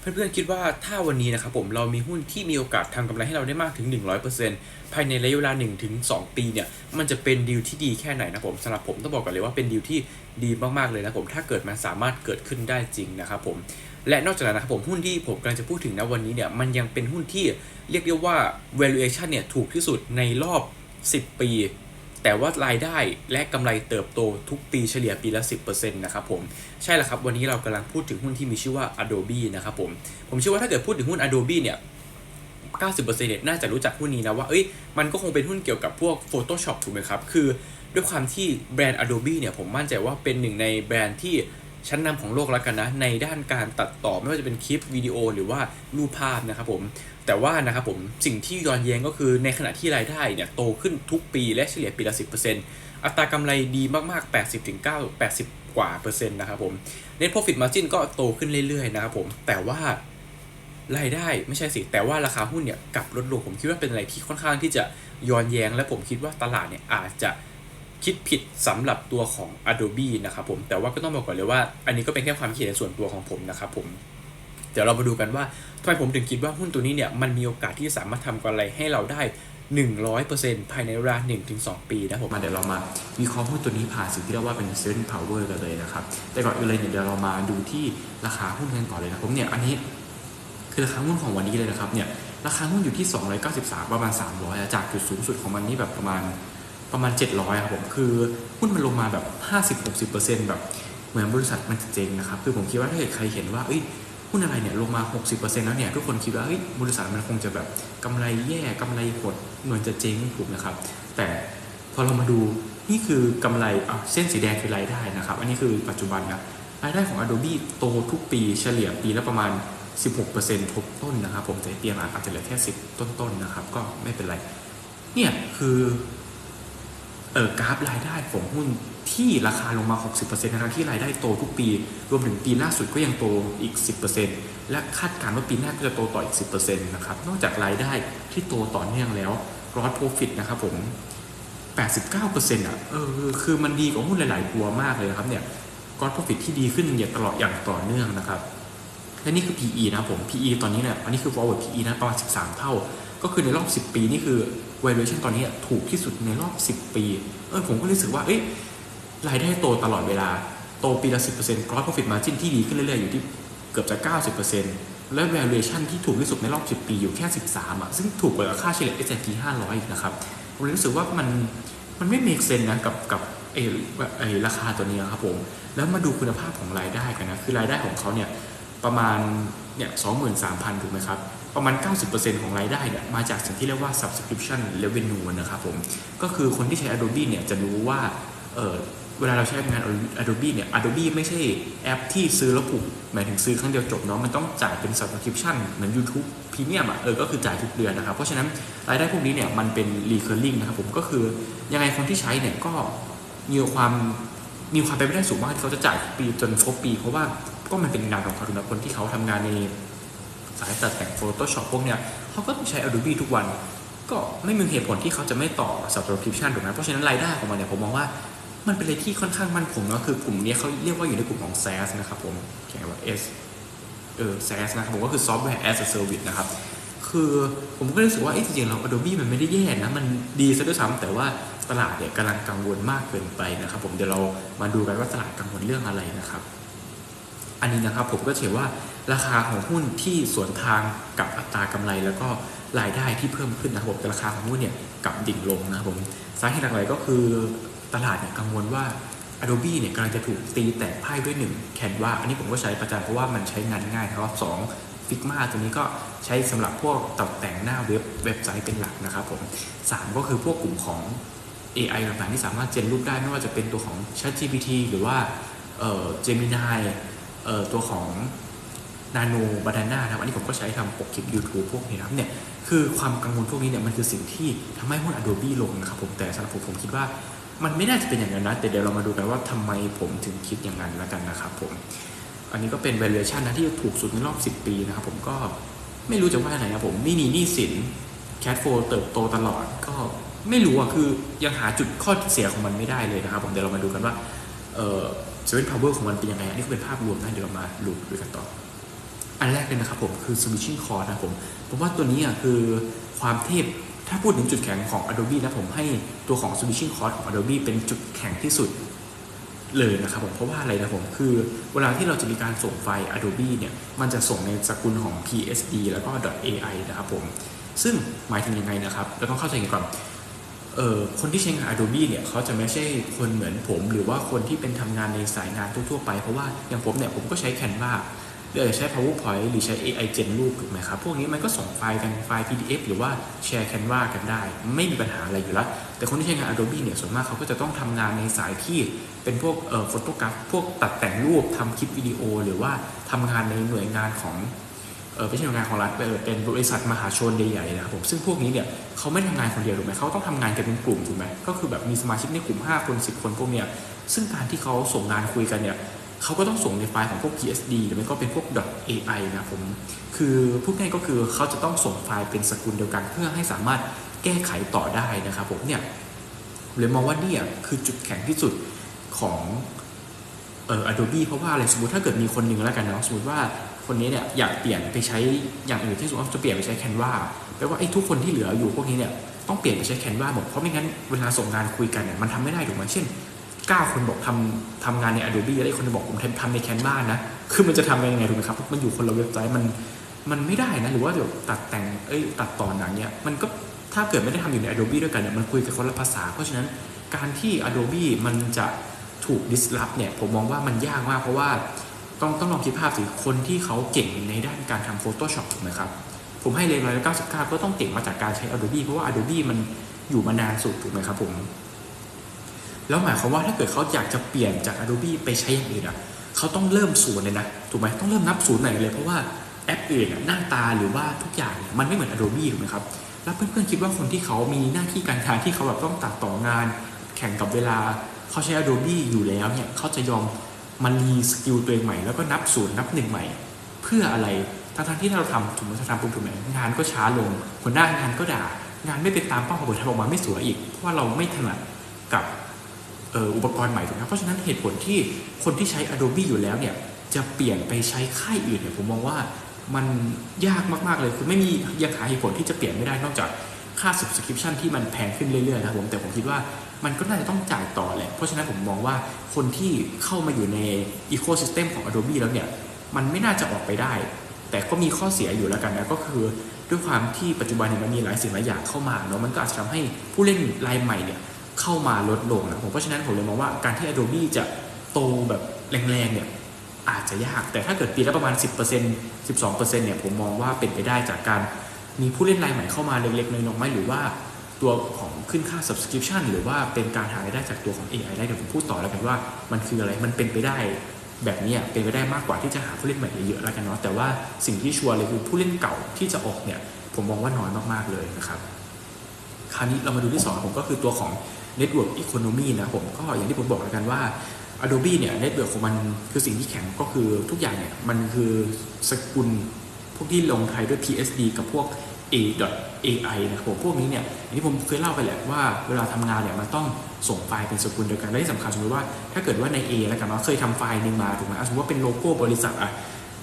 เพื่อนๆคิดว่าถ้าวันนี้นะครับผมเรามีหุ้นที่มีโอกาสทำกำไรให้เราได้มากถึง 100%ภายในระยะเวลา 1-2 ปีเนี่ยมันจะเป็นดีลที่ดีแค่ไหนนะผมสำหรับผมต้องบอกกันเลยว่าเป็นดีลที่ดีมากๆเลยนะผมถ้าเกิดมันสามารถเกิดขึ้นได้จริงนะครับผมและนอกจากนั้นนะครับผมหุ้นที่ผมกำลังจะพูดถึงนะวันนี้เนี่ยมันยังเป็นหุ้นที่เรียกได้ว่า valuation เนี่ยถูกที่สุดในรอบ 10 ปี แต่ว่ารายได้และกำไรเติบโตทุกปีเฉลี่ยปีละ 10%นะครับผม ใช่แล้วครับ วันนี้เรากำลังพูดถึงหุ้นที่มีชื่อว่า Adobe นะครับผม ผมเชื่อว่าถ้าเกิดพูดถึงหุ้น Adobe เนี่ย90%เนี่ยน่าจะรู้จักหุ้นนี้นะว่า เอ้ย มันก็คงเป็นหุ้นเกี่ยวกับพวก Photoshop ถูกไหมครับ คือด้วยความที่แบรนด์ Adobe เนี่ยผมมั่นใจว่าเป็นหนึ่งในแบรนด์ที่ ชั้นนำของโลกแล้วกันนะ ในด้านการตัดต่อไม่ว่าจะเป็นคลิปวิดีโอหรือว่ารูปภาพนะครับผม แต่ว่านะครับผมสิ่งที่ย้อนแย้งก็คือในขณะที่รายได้เนี่ยโตขึ้นทุกปีและเฉลี่ยปีละ 10%อัตรากำไรดีมากๆ 80ถึง9 80 กว่าเปอร์เซ็นต์นะครับผม Net Profit Margin ก็โตขึ้นเรื่อยๆนะครับผม แต่ว่ารายได้ไม่ใช่สิ แต่ว่าราคาหุ้นเนี่ยกลับลดลงผมคิดว่าเป็นอะไรที่ค่อนข้างที่จะย้อนแย้ง และผมคิดว่าตลาดเนี่ยอาจจะ คิดผิดสำหรับตัวของ Adobe นะครับผม แต่ว่าก็ต้องบอกก่อนเลยว่า อันนี้ก็เป็นแค่ความคิดเห็นส่วนตัวของผมนะครับผม เดี๋ยวเรามาดูกันว่าทำไมผมถึงคิดว่าหุ้นตัวนี้เนี่ยมันมีโอกาสที่สามารถทำกำไรให้เราได้ 100%ภายในเวลา 1-2 ปีนะผมมาเดี๋ยวเรามาวิเคราะห์หุ้นตัวนี้ผ่านสิ่งที่เรียกว่าเป็น s e n power กันเลยนะครับ แต่ก่อนอื่นเลยเนี่ยเดี๋ยวเรามาดูที่ราคาหุ้นกันก่อนเลยนะผมเนี่ยอันนี้คือราคาหุ้นของวันนี้เลยนะครับเนี่ยราคาหุ้นอยู่ที่ 293 ประมาณ 300 จากจุดสูงสุดของมันนี่แบบประมาณ ประมาณ 700ครับผมคือหุ้นมันลงมาแบบ 50-60%แบบเหมือนบริษัทมันจะเจ๊งนะครับคือผมคิดว่าถ้าเกิดใครเห็นว่าเอ้ยหุ้นอะไรเนี่ยลงมา 60%แล้วเนี่ยทุกคนคิดว่าเฮ้ยบริษัทมันคงจะแบบกำไรแย่กำไรหดเหมือนจะเจ๊งถูกนะครับ แต่พอเรามาดูนี่คือกำไรอะเส้นสีแดงคือรายได้นะครับ อันนี้คือปัจจุบันนะรายได้ของ Adobe โตทุกปีเฉลี่ยปีละประมาณ 16%ทบต้นนะครับ ผมแต่เตียงอาจจะเหลือแค่ 10 ต้นๆนะครับ ก็ไม่เป็นไร เนี่ยคือ เออกราฟรายได้ของหุ้นที่ราคาลงมา 60%นะครับที่รายได้โตทุกปี รวมถึงปีล่าสุดก็ยังโตอีก 10%และคาดการณ์ว่าปีหน้าก็จะโตต่ออีก 10%นะครับ นอกจากรายได้ที่โตต่อเนื่องแล้ว gross profit นะครับผม 89%อะเออคือมันดีกว่าหุ้นหลาย ๆ ตัวมากเลยนะครับเนี่ย gross profit ที่ดีขึ้นอย่างตลอดอย่างต่อเนื่องนะครับ และนี่คือ PE นะผม PE ตอนนี้เนี่ยอันนี้คือ forward PE นะประมาณ 13 เท่า ก็คือในรอบ 10 ปีนี่คือ valuation ตอนนี้ถูกที่สุดในรอบ 10 ปี เออผมก็รู้สึกว่า เอ้ยรายได้โตตลอดเวลา โตปีละ 10% gross profit margin ที่ดีขึ้นเรื่อยๆ อยู่ที่เกือบจะ 90%และ valuation ที่ถูกที่สุดในรอบ 10 ปีอยู่แค่ 13อะซึ่งถูกกว่าค่าเฉลี่ย S&P 500อีกนะครับผมเลยรู้สึกว่ามันมันไม่ make sense นะกับกับไอ้ไอ้ราคาตัวนี้ครับผม แล้วมาดูคุณภาพของรายได้กันนะ คือรายได้ของเขาเนี่ยประมาณเนี่ย23,000ถูกไหมครับ ประมาณ 90%ของรายได้เนี่ยมาจากสิ่งที่เรียกว่า subscription revenue นะครับผมก็คือคนที่ใช้ Adobe เนี่ยจะรู้ว่าเออเวลาเราใช้งาน Adobe เนี่ย Adobe ไม่ใช่แอปที่ซื้อแล้วผูกหมายถึงซื้อครั้งเดียวจบเนาะมันต้องจ่ายเป็น subscription เหมือน YouTube Premium อะเออก็คือจ่ายทุกเดือนนะครับ เพราะฉะนั้นรายได้พวกนี้เนี่ยมันเป็น recurring นะครับผมก็คือยังไงคนที่ใช้เนี่ยก็มีความมีความเป็นไปได้สูงมากที่เขาจะจ่ายปีจนครบปี เพราะว่าก็มันเป็นงานของเขาถูกไหมคนที่เขาทำงานใน สายตัดแต่ง Photoshop พวกเนี้ยเขาก็ต้องใช้ Adobe ทุกวัน ก็ไม่มีเหตุผลที่เขาจะไม่ต่อ subscription ถูกไหมเพราะฉะนั้นรายได้ของมันเนี่ยผมมองว่ามันเป็นอะไรที่ค่อนข้างมั่นคงนะคือกลุ่มนี้เขาเรียกว่าอยู่ในกลุ่มของ SaaS นะครับผมเขียนว่า S เออ SaaS นะครับผมก็คือ Software as a Service นะครับคือผมก็รู้สึกว่าจริงๆเรา Adobe มันไม่ได้แย่นะ มันดีซะด้วยซ้ำแต่ว่าตลาดเนี่ยกำลังกังวลมากเกินไปนะครับผมเดี๋ยวเรามาดูกันว่าตลาดกังวลเรื่องอะไรนะครับ อันนี้นะครับผมก็เชื่อว่า ราคาของหุ้นที่สวนทางกับอัตรากำไร แล้วก็รายได้ที่เพิ่มขึ้นนะครับผมแต่ราคาของหุ้นเนี่ยกลับดิ่งลงนะครับผมสาเหตุหลักๆก็คือตลาดเนี่ยกังวลว่า Adobe เนี่ยกำลังจะถูกตีแตกพ่ด้วยหนึ่งแคนวาอันนี้ผมก็ใช้ประจำเพราะว่ามันใช้งานง่ายครับสองฟิกมาตัวนี้ก็ใช้สำหรับพวกตกแต่งหน้าเว็บเว็บไซต์เป็นหลักนะครับผมสามก็คือพวกกลุ่มของ AI ต่างๆที่สามารถเจนรูปได้ไม่ว่าจะเป็นตัวของ ChatGPT หรือว่าเอ่อ Gemini เอ่อตัวของ Nano Banana นะครับอันนี้ผมก็ใช้ทำปกคลิป YouTube พวกนี้นะครับเนี่ยคือความกังวลพวกนี้เนี่ยมันคือสิ่งที่ทำให้หุ้น Adobe ลงนะครับผมแต่สำหรับผมผมคิดว่ามันไม่น่าจะเป็นอย่างนั้นนะแต่เดี๋ยวเรามาดูกันว่าทำไมผมถึงคิดอย่างนั้นแล้วกันนะครับผมอันนี้ก็เป็น valuation นะที่ถูกสุดในรอบ 10 ปีนะครับผมก็ไม่รู้จะว่าอะไรนะผมนี่นี่นี่สิน cash flow เติบโตตลอดก็ไม่รู้อะคือยังหาจุดข้อเสียของมันไม่ได้เลยนะครับผมเดี๋ยวเรามาดูกันว่าเอ่อ seven power ของมันเป็นยังไงอันนี้ก็เป็นภาพรวมนะเดี๋ยวเรามาดูดูกันต่อ อันแรกเลยนะครับผมคือ switching cost นะครับผมผมว่าตัวนี้อะคือความเทพถ้าพูดถึงจุดแข็งของ Adobe นะผมให้ตัวของ switching cost ของ Adobe เป็นจุดแข็งที่สุดเลยนะครับผมเพราะว่าอะไรนะผมคือเวลาที่เราจะมีการส่งไฟล์ Adobe เนี่ยมันจะส่งในสกุลของ PSD แล้วก็ .ai นะครับผมซึ่งหมายถึงยังไงนะครับเราต้องเข้าใจกันก่อนเอ่อคนที่ใช้งาน Adobe เนี่ยเขาจะไม่ใช่คนเหมือนผม หรือว่าคนที่เป็นทำงานในสายงานทั่วๆไป เพราะว่าอย่างผมเนี่ยผมก็ใช้ Canva หรืออาจจะใช้ PowerPoint หรือใช้ AI Gen รูปถูกไหมครับ พวกนี้มันก็ส่งไฟล์กันไฟล์ PDF หรือว่าแชร์ Canva กันได้ ไม่มีปัญหาอะไรอยู่แล้ว แต่คนที่ใช้งาน Adobe เนี่ยส่วนมากเขาก็จะต้องทำงานในสายที่เป็นพวกเอ่อฟโตกราฟพวกตัดแต่งรูปทำคลิปวิดีโอ หรือว่าทำงานในหน่วยงานของเออไม่ใช่หน่วยงานของรัฐเออเป็นบริษัทมหาชนใหญ่ๆนะครับผมซึ่งพวกนี้เนี่ยเขาไม่ทำงานคนเดียวถูกไหมเขาต้องทำงานกันเป็นกลุ่มถูกไหมก็คือแบบมีสมาชิกในกลุ่ม 5 คน 10 คนพวกเนี้ยซึ่งการที่เขาส่งงานคุยกันเนี่ย เขาก็ต้องส่งในไฟล์ของพวก PSD หรือไม่ก็เป็นพวก .ai นะครับผม คือพูดง่ายก็คือเขาจะต้องส่งไฟล์เป็นสกุลเดียวกัน เพื่อให้สามารถแก้ไขต่อได้นะครับผมเนี่ยเลยมองว่าเนี่ยคือจุดแข็งที่สุดของเอ่อ Adobe เพราะว่าอะไรสมมติถ้าเกิดมีคนหนึ่งแล้วกันเนาะสมมติว่าคนนี้เนี่ยอยากเปลี่ยนไปใช้อย่างอื่นที่สมมติจะเปลี่ยนไปใช้ Canva แปลว่าไอ้ทุกคนที่เหลืออยู่พวกนี้เนี่ยต้องเปลี่ยนไปใช้ Canva หมดเพราะไม่งั้นเวลาส่งงานคุยกันเนี่ยมันทำไม่ได้ถูกไหมเช่น 9 คนบอกทำทำงานใน Adobe แล้วอีกคนหนึงบอกผมทำทำใน Canva นะ คือมันจะทำยังไงถูกไหมครับ มันอยู่คนละเว็บไซต์มันมันไม่ได้นะ หรือว่าเดี๋ยวตัดแต่งเอ้ยตัดต่อหนังเนี่ยมันก็ถ้าเกิดไม่ได้ทำอยู่ใน Adobe ด้วยกันเนี่ยมันคุยกันคนละภาษา เพราะฉะนั้นการที่ Adobe มันจะถูก disrupt เนี่ยผมมองว่ามันยากมากเพราะว่าต้องต้องลองคิดภาพสิคนที่เขาเก่งในด้านการทำ Photoshop ถูกไหมครับผมให้เลยร้อยละเก้าสิบเก้าก็ต้องเก่งมาจากการใช้ Adobe เพราะว่า Adobe มันอยู่มานานสุดถูกไหมครับผม แล้วหมายความว่าถ้าเกิดเขาอยากจะเปลี่ยนจาก Adobe ไปใช้อย่างอื่นอะเขาต้องเริ่มศูนย์เลยนะถูกไหมต้องเริ่มนับศูนย์ใหม่เลยเพราะว่าแอปอื่นอะหน้าตาหรือว่าทุกอย่างมันไม่เหมือน Adobe ถูกไหมครับแล้วเพื่อนๆคิดว่าคนที่เขามีหน้าที่การงานที่เขาแบบต้องตัดต่องาน แข่งกับเวลาเขาใช้ Adobe อยู่แล้วเนี่ยเขาจะยอมมันรีสกิลตัวเองใหม่แล้วก็นับศูนย์นับหนึ่งใหม่ เพื่ออะไรทั้งๆที่ถ้าเราทำถูกไหมถ้าทำปุ๊บถูกไหมงานก็ช้าลงคนหน้างานก็ด่างานไม่เป็นตามเป้าผลทำออกมาไม่สวยอีกเพราะว่าเราไม่ถนัดกับ อ่ออุปกรณ์ใหม่ถูกไหมเพราะฉะนั้นเหตุผลที่คนที่ใช้ Adobe อยู่แล้วเนี่ยจะเปลี่ยนไปใช้ค่ายอื่นเนี่ยผมมองว่ามันยากมาก ๆ เลย คือไม่มียังหาเหตุผลที่จะเปลี่ยนไม่ได้นอกจากค่า subscription ที่มันแพงขึ้นเรื่อยๆนะครับผมแต่ผมคิดว่ามันก็น่าจะต้องจ่ายต่อแหละ เพราะฉะนั้นผมมองว่าคนที่เข้ามาอยู่ใน ecosystem ของ Adobe แล้วเนี่ยมันไม่น่าจะออกไปได้ แต่ก็มีข้อเสียอยู่แล้วกันนะก็คือด้วยความที่ปัจจุบันเนี่ยมันมีหลายสิ่งหลายอย่างเข้ามาเนาะมันก็อาจจะทำให้ผู้เล่นรายใหม่เนี่ย เข้ามาลดลงนะผมเพราะฉะนั้นผมเลยมองว่าการที่ Adobe จะโตแบบแรงๆเนี่ยอาจจะยากแต่ถ้าเกิดปีละประมาณ 10% 12%เนี่ยผมมองว่าเป็นไปได้จากการมีผู้เล่นรายใหม่เข้ามาเล็กๆน้อยๆหรือว่าตัวของขึ้นค่า subscription หรือว่าเป็นการหารายได้จากตัวของ AI ได้เดี๋ยวผมพูดต่อแล้วกันว่ามันคืออะไรมันเป็นไปได้แบบนี้เป็นไปได้มากกว่าที่จะหาผู้เล่นใหม่เยอะๆแล้วกันเนาะแต่ว่าสิ่งที่ชัวร์เลยคือผู้เล่นเก่าที่จะออกเนี่ยผมมองว่าน้อยมากๆเลยนะครับ คราวนี้เรามาดูที่สองผมก็คือตัวของ Network Economy นะผมก็อย่างที่ผมบอกแล้วกันว่า Adobe เนี่ย Network ของมันคือสิ่งที่แข็งก็คือทุกอย่างเนี่ยมันคือสกุลพวกที่ลงท้ายด้วย PSD กับพวก a AI นะครับผมพวกนี้เนี่ยอย่างที่ผมเคยเล่าไปแหละว่าเวลาทำงานเนี่ยมันต้องส่งไฟล์เป็นสกุลเดียวกันและที่สำคัญสมมติว่าถ้าเกิดว่าใน A แล้วกันเนาะเคยทำไฟล์หนึ่งมาถูกไหมสมมติว่าเป็นโลโก้บริษัทอะ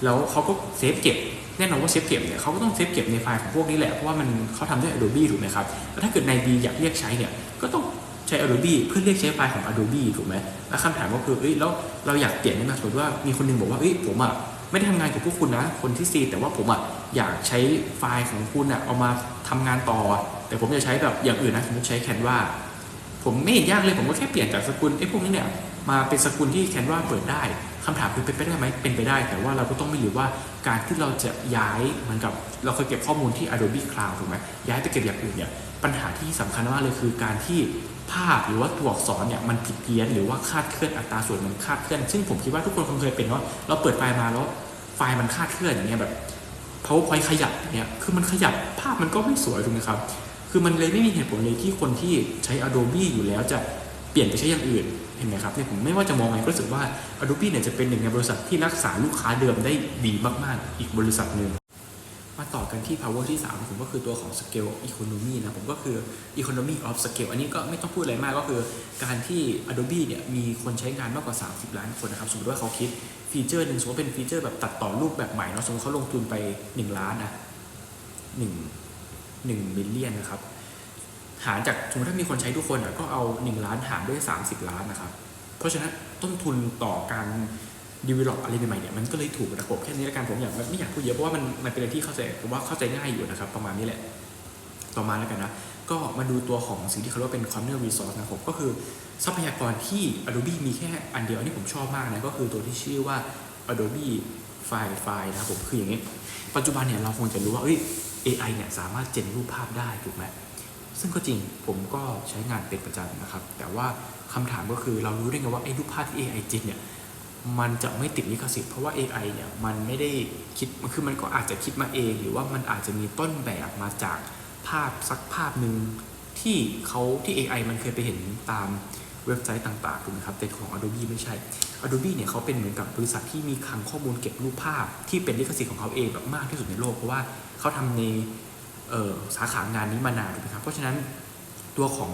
แล้วเขาก็เซฟเก็บแน่นอนว่าเซฟเก็บเนี่ยเขาก็ต้องเซฟเก็บในไฟล์ของพวกนี้แหละเพราะว่ามันเขาทำด้วย Adobe ถูกไหมครับแล้วถ้าเกิดใน B อยากเรียกใช้เนี่ยก็ต้อง ใช้ Adobe เพื่อเรียกใช้ไฟล์ของ Adobe ถูกไหมแล้วคำถามก็คือเอ้ยแล้วเราอยากเปลี่ยนได้ไหมสมมติว่ามีคนหนึงบอกว่าเอ้ยผมอะไม่ได้ทำงานกับพวกคุณนะ คนที่ซีแต่ว่าผมอะอยากใช้ไฟล์ของคุณอะเอามาทำงานต่อ แต่ผมจะใช้แบบอย่างอื่นนะสมมติใช้แคนวาผมไม่เห็นยากเลยผมก็แค่เปลี่ยนจากสกุลไอ้พวกนี้เนี่ยมาเป็นสกุลที่แคนวาเปิดได้คำถามคือเป็นไปได้ไหมเป็นไปได้ แต่ว่าเราก็ต้องไม่ลืมว่าการที่เราจะย้ายเหมือนกับเราเคยเก็บข้อมูลที่ Adobe Cloud ถูกไหมย้ายไปเก็บอย่างอื่นเนี่ยปัญหาที่สำคัญมากเลยคือการที่ ภาพหรือว่าตัวอักษรเนี่ยมันผิดเพี้ยนหรือว่าคาดเคลื่อนอัตราส่วนมันคาดเคลื่อน ซึ่งผมคิดว่าทุกคนคงเคยเป็นว่าเราเปิดไฟล์มาแล้วไฟล์มันคาดเคลื่อนอย่างเงี้ยแบบ powerpoint ขยับเงี้ยคือมันขยับภาพมันก็ไม่สวยถูกไหมครับ คือมันเลยไม่มีเหตุผลเลยที่คนที่ใช้ Adobe อยู่แล้วจะเปลี่ยนไปใช้อย่างอื่นเห็นไหมครับเนี่ยผมไม่ว่าจะมองไงก็รู้สึกว่า Adobe เนี่ยจะเป็นหนึ่งในบริษัทที่รักษาลูกค้าเดิมได้ดีมากๆ อีกบริษัทหนึ่ง มาต่อกันที่ power ที่ 3 ผมก็คือตัวของ scale economy นะผมก็คือ economy of scale อันนี้ก็ไม่ต้องพูดอะไรมากก็คือการที่ Adobe เนี่ยมีคนใช้งานมากกว่า 30 ล้านคนนะครับสมมติว่าเขาคิดฟีเจอร์หนึ่งสมมติเป็นฟีเจอร์แบบตัดต่อรูปแบบใหม่เนาะสมมติเขาลงทุนไป 1 ล้านนะ1 1มิลเลียนนะครับ หารจากสมมติถ้ามีคนใช้ทุกคนก็เอา 1 ล้านหารด้วย 30 ล้านนะครับ เพราะฉะนั้นต้นทุนต่อการ develop อะไรใหม่ๆเนี่ยมันก็เลยถูกระบบแค่นี้ละกันผมอยากไม่อยากพูดเยอะเพราะว่ามันมันเป็นอะไรที่เข้าใจผมว่าเข้าใจง่ายอยู่นะครับ ประมาณนี้แหละต่อมาแล้วกันนะก็มาดูตัวของสิ่งที่เขาเรียกว่าเป็น corner resource นะครับผมก็คือทรัพยากรที่ Adobe มีแค่อันเดียวอันนี้ผมชอบมากนะก็คือตัวที่ชื่อว่า Adobe File File นะครับผมคืออย่างนี้ปัจจุบันเนี่ยเราคงจะรู้ว่าเอ้ย AI เนี่ยสามารถเจนรูปภาพได้ถูกไหมซึ่งก็จริงผมก็ใช้งานเป็นประจำนะครับ แต่ว่าคำถามก็คือเรารู้ได้ไงว่าไอ้รูปภาพที่ AI เจนเนี่ย มันจะไม่ติดลิขสิทธิ์เพราะว่า AI เนี่ยมันไม่ได้คิดคือมันก็อาจจะคิดมาเอง หรือว่ามันอาจจะมีต้นแบบมาจากภาพสักภาพหนึ่งที่เขาที่ AI มันเคยไปเห็นตามเว็บไซต์ต่างๆถูกไหมครับแต่ของ Adobe ไม่ใช่ Adobe เนี่ยเขาเป็นเหมือนกับบริษัทที่มีคลังข้อมูลเก็บรูปภาพ ที่เป็นลิขสิทธิ์ของเขาเองแบบมากที่สุดในโลกเพราะว่าเขาทำในสาขางานนี้มานานถูกไหมครับ เพราะฉะนั้นตัวของ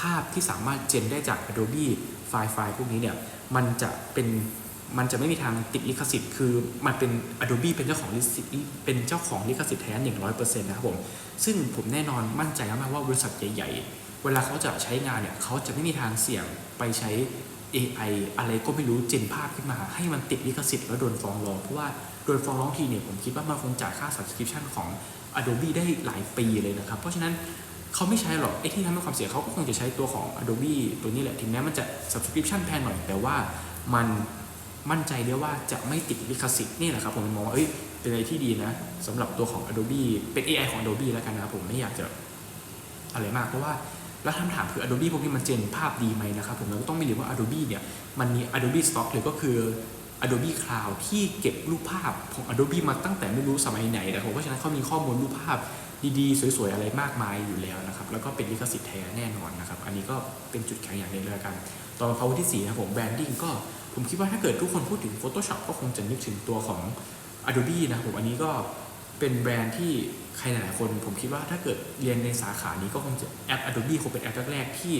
ภาพที่สามารถเจนได้จาก Adobe ไฟล์ไฟล์พวกนี้เนี่ยมันจะเป็น มันจะไม่มีทางติดลิขสิทธิ์ คือมันเป็น Adobe เป็นเจ้าของลิขสิทธิ์เป็นเจ้าของลิขสิทธิ์แท้หนึ่งร้อยเปอร์เซ็นต์นะครับผม ซึ่งผมแน่นอนมั่นใจมากว่าบริษัทใหญ่ๆ เวลาเขาจะใช้งานเนี่ยเขาจะไม่มีทางเสี่ยงไปใช้ AI อะไรก็ไม่รู้เจนภาพขึ้นมา ให้มันติดลิขสิทธิ์แล้วโดนฟ้องร้องเพราะว่าโดนฟ้องร้องทีเนี่ยผมคิดว่ามันคงจ่ายค่า subscription ของ Adobe ได้หลายปีเลยนะครับ เพราะฉะนั้นเขาไม่ใช้หรอกไอ้ที่ทำให้ความเสียเขาก็คงจะใช้ตัวของ Adobe ตัวนี้แหละถึงแม้มันจะ subscription แพงหน่อยแต่ว่ามัน มั่นใจได้ว่าจะไม่ติดลิขสิทธิ์นี่แหละครับผมมองว่าเอ้ยเป็นอะไรที่ดีนะสำหรับตัวของ Adobe เป็น AI ของ Adobe แล้วกันนะครับผมไม่อยากจะอะไรมากเพราะว่าแล้วคำถามคือ Adobe พวกนี้มันเจนภาพดีไหมนะครับผมเราก็ต้องไม่ลืมว่า Adobe เนี่ยมันมี Adobe Stock เลยก็คือ Adobe Cloud ที่เก็บรูปภาพของ Adobe มาตั้งแต่ไม่รู้สมัยไหนนะครับเพราะฉะนั้นเขามีข้อมูลรูปภาพดีๆ สวยๆ อะไรมากมายอยู่แล้วนะครับแล้วก็เป็นลิขสิทธิ์แท้แน่นอนนะครับ อันนี้ก็เป็นจุดแข็งอย่างหนึ่งเลยกัน ตอมา power ที่4นะผม branding ก็ ผมคิดว่าถ้าเกิดทุกคนพูดถึง Photoshop ก็คงจะนึกถึงตัวของ Adobe นะผมอันนี้ก็เป็นแบรนด์ที่ใครหลายๆคน ผมคิดว่าถ้าเกิดเรียนในสาขานี้ก็คงจะแอป Adobe คงเป็นแอปแรกๆที่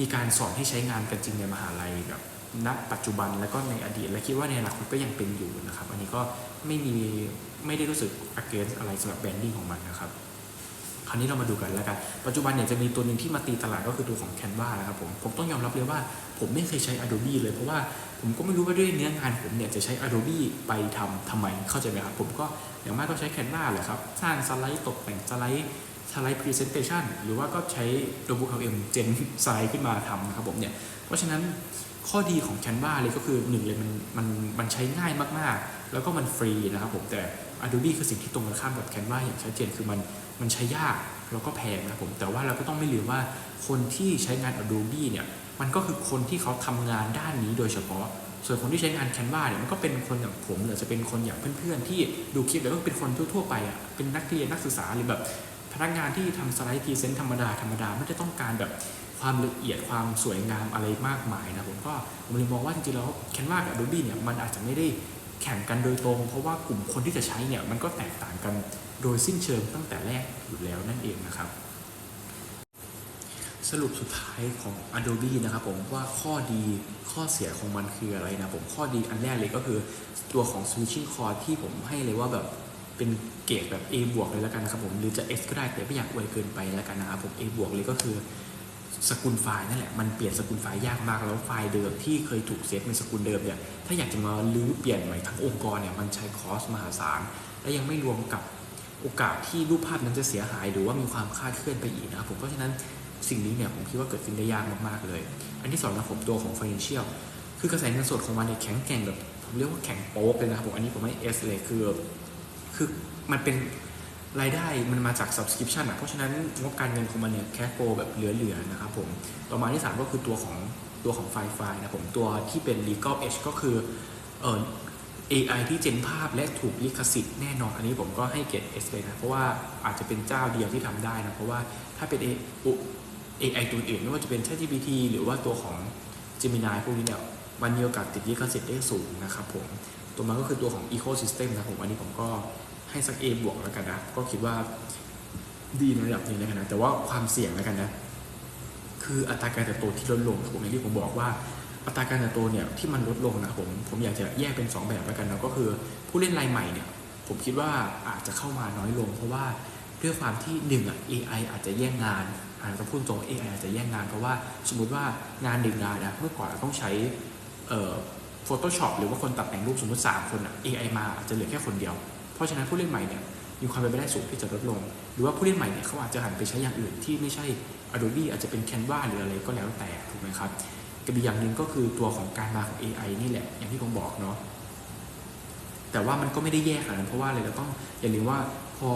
มีการสอนให้ใช้งานกันจริงในมหาลัยแบบณปัจจุบันแล้วก็ในอดีต และคิดว่าในอนาคตก็ยังเป็นอยู่นะครับ อันนี้ก็ไม่มีไม่ได้รู้สึก against อะไรสำหรับแบรนดิ้งของมันนะครับ คราวนี้เรามาดูกันแล้วกัน ปัจจุบันเนี่ยจะมีตัวหนึ่งที่มาตีตลาดก็คือตัวของ Canva นะครับผม ผมต้องยอมรับเลยว่าผมไม่เคยใช้ Adobe เลยเพราะว่าผมก็ไม่รู้ว่าด้วยเนื้องานผมเนี่ยจะใช้ Adobe ไปทำทำไมเข้าใจไหมครับ ผมก็อย่างมากก็ใช้ Canva แหละครับ สร้างสไลด์ตกแต่งสไลด์สไลด์ Presentation หรือว่าก็ใช้ Adobe LM เจนสไลด์ขึ้นมาทำนะครับผมเนี่ย เพราะฉะนั้นข้อดีของ Canva เลยก็คือหนึ่งเลยมันมันมันใช้ง่ายมากๆ แล้วก็มันฟรีนะครับผมแต่ Adobe คือสิ่งที่ตรงกันข้ามกับ Canva อย่างชัดเจนคือมันมันใช้ยากแล้วก็แพงนะครับผมแต่ว่าเราก็ต้องไม่ลืมว่าคนที่ใช้งาน Adobe เนี่ยมันก็คือคนที่เขาทำงานด้านนี้โดยเฉพาะ ส่วนคนที่ใช้งาน Canva เนี่ยมันก็เป็นคนอย่างผมหรือจะเป็นคนอย่างเพื่อนๆ ที่ดูคลิปแล้วก็เป็นคนทั่วๆไปอะเป็นนักเรียนนักศึกษาหรือแบบพนักงานที่ทำสไลด์พรีเซนต์ธรรมดาธรรมดาไม่ได้ต้องการแบบความละเอียดความสวยงามอะไรมากมายนะผมก็ผมเลยมองว่าจริงๆแล้ว Canva กับ Adobe เนี่ยมันอาจจะไม่ได้ แข่งกันโดยตรง เพราะว่ากลุ่มคนที่จะใช้เนี่ยมันก็แตกต่างกันโดยสิ้นเชิงตั้งแต่แรกอยู่แล้วนั่นเองนะครับ สรุปสุดท้ายของ Adobe นะครับผมว่าข้อดีข้อเสียของมันคืออะไรนะผมข้อดีอันแรกเลยก็คือตัวของ switching core ที่ผมให้เลยว่าแบบเป็นเกรดแบบ A บวกเลยแล้วกันนะครับผมหรือจะ S ก็ได้แต่ไม่อยากอวยเกินไปแล้วกันนะครับผม A บวกเลยก็คือ สกุลไฟล์นั่นแหละมันเปลี่ยนสกุลไฟล์ยากมากแล้วไฟล์เดิมที่เคยถูกเซฟเป็นสกุลเดิมเนี่ยถ้าอยากจะมาลื้อเปลี่ยนใหม่ทั้งองค์กรเนี่ยมันใช้คอสมหาศาลและยังไม่รวมกับโอกาสที่รูปภาพนั้นจะเสียหายหรือว่ามีความคาดเคลื่อนไปอีกนะครับผมเพราะฉะนั้นสิ่งนี้เนี่ยผมคิดว่าเกิดขึ้นได้ยากมากๆเลย อันที่สองนะผมตัวของ financial คือกระแสเงินสดของมันเนี่ยแข็งแกร่งแบบผมเรียกว่าแข็งโป๊กเลยนะครับผมอันนี้ผมให้ S เลยคือคือมันเป็น รายได้มันมาจาก subscription อะเพราะฉะนั้นงบการเงินของมันเนี่ยแคชโฟแบบเหลือๆนะครับผมต่อมาที่สามก็คือตัวของตัวของไฟล์ไฟนะผมตัวที่เป็น legal edge ก็คือเอ่อ AI ที่เจนภาพและถูกลิขสิทธิ์แน่นอน อันนี้ผมก็ให้เกรด S เลยนะ เพราะว่าอาจจะเป็นเจ้าเดียวที่ทำได้นะ เพราะว่าถ้าเป็น A AI ตัวอื่นไม่ว่าจะเป็น ChatGPT หรือว่าตัวของ Gemini พวกนี้เนี่ยมันมีโอกาสติดลิขสิทธิ์ได้สูงนะครับผม ตัวมันก็คือตัวของ Ecosystem นะผมอันนี้ผมก็ ให้สัก A บวกแล้วกันนะ ก็คิดว่าดีในระดับหนึงแล้วกันนะแต่ว่าความเสี่ยงแล้วกันนะ คืออัตราการเติบโตที่ลดลงผมอย่างที่ผมบอกว่าอัตราการเติบโตเนี่ยที่มันลดลงนะผมผมอยากจะแยกเป็น 2 แบบแล้วกันนะก็คือผู้เล่นรายใหม่เนี่ยผมคิดว่าอาจจะเข้ามาน้อยลง เพราะว่าด้วยความที่หนึ่งอะ AI อาจจะแย่งงานอาจจะพูดตรง AI อาจจะแย่งงานเพราะว่าสมมุติว่างานหนึ่งงานนะเมื่อก่อนเราต้องใช้เอ่อ Photoshop หรือว่าคนตัดแต่งรูปสมมติ 3 คนอะ AI มาอาจจะเหลือแค่คนเดียว ราะฉะนั้นผู้เล่นใหม่เนี่ยมีความเป็นไปได้สูงที่จะลดลง หรือว่าผู้เล่นใหม่เนี่ยเขาอาจจะหันไปใช้อย่างอื่นที่ไม่ใช่ Adobe อาจจะเป็น Canva หรืออะไรก็แล้วแต่ถูกไหมครับกับอีกอย่างหนึ่งก็คือตัวของการมาของ AI นี่แหละ อย่างที่ผมบอกเนาะแต่ว่ามันก็ไม่ได้แย่ขนาดนั้นเพราะว่าอะไรเราต้องอย่าลืมว่าพอ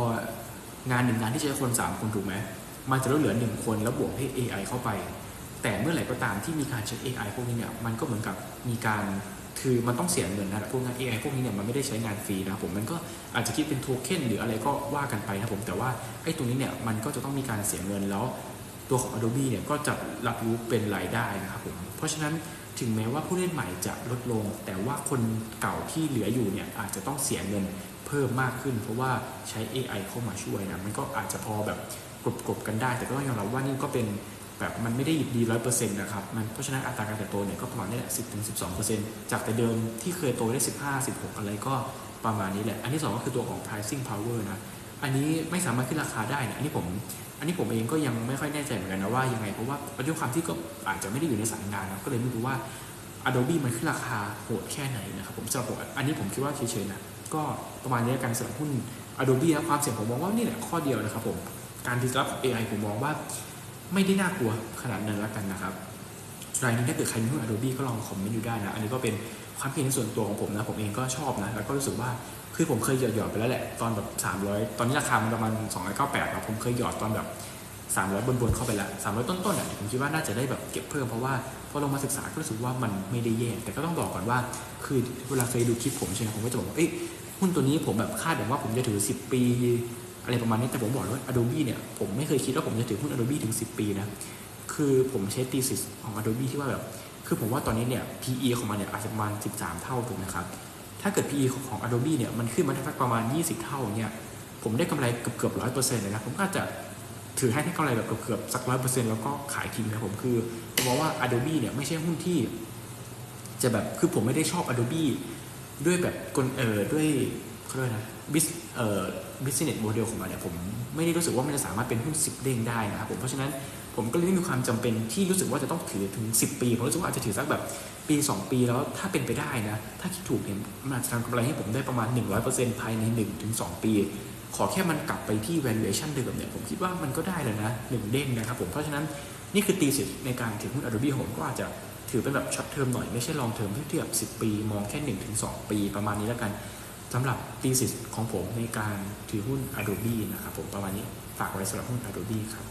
งานหนึ่งงานที่ใช้คน 3 คนถูกไหมมันจะลดเหลือ 1 คนแล้วบวกให้ AI เข้าไป แต่เมื่อไหร่ก็ตามที่มีการใช้ AI พวกนี้เนี่ยมันก็เหมือนกับมีการ คือมันต้องเสียเงินนะพวกงาน AI พวกนี้เนี่ยมันไม่ได้ใช้งานฟรีนะครับผมมันก็อาจจะคิดเป็นโทเค็นหรืออะไรก็ว่ากันไปนะครับผมแต่ว่าไอ้ตรงนี้เนี่ยมันก็จะต้องมีการเสียเงินแล้วตัวของ Adobe เนี่ยก็จะรับรู้เป็นรายได้นะครับผมเพราะฉะนั้นถึงแม้ว่าผู้เล่นใหม่จะลดลง แต่ว่าคนเก่าที่เหลืออยู่เนี่ยอาจจะต้องเสียเงินเพิ่มมากขึ้น เพราะว่าใช้ AI เข้ามาช่วยนะมันก็อาจจะพอแบบกลบๆกันได้ แต่ก็ต้องยอมรับว่านี่ก็เป็น แบบมันไม่ได้หยิบดีร้อยเปอร์เซ็นต์นะครับมันเพราะฉะนั้นอัตราการเติบโตเนี่ยก็ประมาณนี้แหละสิบถึงสิบสองเปอร์เซ็นต์จากแต่เดิมที่เคยโตได้สิบห้าสิบหกอะไรก็ประมาณนี้แหละ อันที่สองก็คือตัวของ pricing power นะ อันนี้ไม่สามารถขึ้นราคาได้นะ อันนี้ผม อันนี้ผมเองก็ยังไม่ค่อยแน่ใจเหมือนกันนะว่ายังไง เพราะว่าด้วยความที่ก็อาจจะไม่ได้อยู่ในสายงานนะ ก็เลยไม่รู้ว่า Adobe มันขึ้นราคาโหดแค่ไหนนะครับผมสำหรับผมอันนี้ผมคิดว่าเฉยๆนะ ก็ประมาณนี้กันสำหรับหุ้น Adobe แล้วความเสี่ยงผมมองว่านี่แหละข้อเดียวนะครับผม การดิสรับ AI ผมมองว่า ไม่ได้น่ากลัวขนาดนั้นล้วกันนะครับรายนี้ถ้าเกิดใครมีหุ้น Adobe ก็ลองคอมเมนต์อยู่ได้นะ อันนี้ก็เป็นความคิดเห็นส่วนตัวของผมนะ ผมเองก็ชอบนะ แล้วก็รู้สึกว่า คือผมเคยหยอดไปแล้วแหละ ตอนแบบ 300 ตอนนี้ราคามันประมาณ298นะผมเคยหยอดตอนแบบ 300บนบนๆเข้าไปแล้ว 300 ต้นๆอะผมคิดว่าน่าจะได้แบบเก็บเพิ่มเพราะว่าพอลงมาศึกษาก็รู้สึกว่ามันไม่ได้แย่ แต่ก็ต้องบอกก่อนว่า คือเวลาเคยดูคลิปผมใช่ไหมผมก็จะบอกว่า เอ้ยหุ้นตัวนี้ผมแบบคาดหวังว่าผมจะถือ 10 ปี อะไรประมาณนี้แต่ผมบอกเลยว่า Adobe เนี่ยผมไม่เคยคิดว่าผมจะถือหุ้น Adobe ถึง 10 ปีนะคือผมใช้ thesis ของ Adobe ที่ว่าแบบคือผมว่าตอนนี้เนี่ย PE ของมันเนี่ยอาจจะประมาณ 13 เท่าถูกไหมครับถ้าเกิด PE ของ Adobe เนี่ยมันขึ้นมาสักประมาณ 20 เท่าเนี่ยผมได้กำไรเกือบเกือบร้อยเปอร์เซ็นต์เลยนะผมก็จะถือให้ให้กำไรแบบเกือบสักร้อยเปอร์เซ็นต์แล้วก็ขายทิ้งนะผมคือผมมองว่า Adobe เนี่ยไม่ใช่หุ้นที่ จะแบบคือผมไม่ได้ชอบ Adobe ด้วยแบบกลเออด้วยเขาเรียกนะบิสเอ่อ business model ของมันเนี่ยผมไม่ได้รู้สึกว่ามันจะสามารถเป็นหุ้น10เด้งได้นะครับผมเพราะฉะนั้นผมก็เลยไม่มีความจำเป็นที่รู้สึกว่าจะต้องถือถึง 10 ปีผมรู้สึกว่าอาจจะถือสักแบบปี 2 ปีแล้วถ้าเป็นไปได้นะ ถ้าคิดถูกเนี่ยมันอาจจะทำกำไรให้ผมได้ประมาณ 100%ภายใน 1-2 ปี ขอแค่มันกลับไปที่ valuation เดิมเนี่ยผมคิดว่ามันก็ได้แล้วนะหนึ่งเด้งนะครับผมเพราะฉะนั้นนี่คือตีสิทในการถือหุ้น Adobe ผมก็อาจจะถือเป็นแบบช็อตเทอมหน่อยไม่ใช่ลองเทอมที่เทียบ 10 ปี มองแค่ 1-2 ปี ประมาณนี้แล้วกัน สำหรับตีสิทของผมในการถือหุ้น Adobe นะครับผมประมาณนี้ฝากไว้สำหรับหุ้น Adobe ครับ